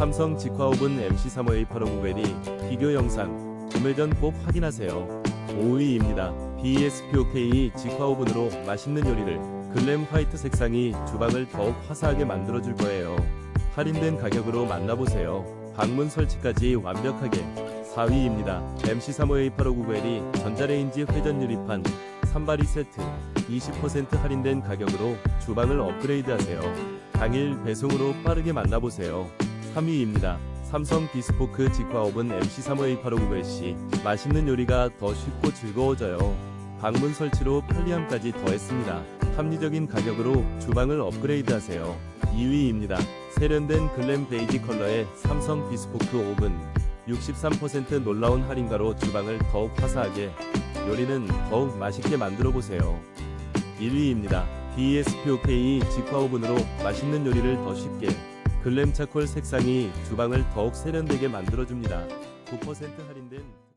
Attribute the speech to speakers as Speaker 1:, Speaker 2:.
Speaker 1: 삼성 직화오븐 MC35A859L이 비교 영상 구매 전 꼭 확인하세요. 5위입니다. BSPOK 직화오븐으로 맛있는 요리를 글램 화이트 색상이 주방을 더욱 화사하게 만들어줄 거예요. 할인된 가격으로 만나보세요. 방문 설치까지 완벽하게 4위입니다. MC35A859L이 전자레인지 회전 유리판 3바리 세트 20% 할인된 가격으로 주방을 업그레이드하세요. 당일 배송으로 빠르게 만나보세요. 3위입니다. 삼성 비스포크 직화오븐 MC35A859L씨 맛있는 요리가 더 쉽고 즐거워져요. 방문 설치로 편리함까지 더했습니다. 합리적인 가격으로 주방을 업그레이드 하세요. 2위입니다. 세련된 글램 베이지 컬러의 삼성 비스포크 오븐 63% 놀라운 할인가로 주방을 더욱 화사하게 요리는 더욱 맛있게 만들어 보세요. 1위입니다. BSPOK 직화 오븐으로 맛있는 요리를 더 쉽게 글램 차콜 색상이 주방을 더욱 세련되게 만들어줍니다. 9% 할인된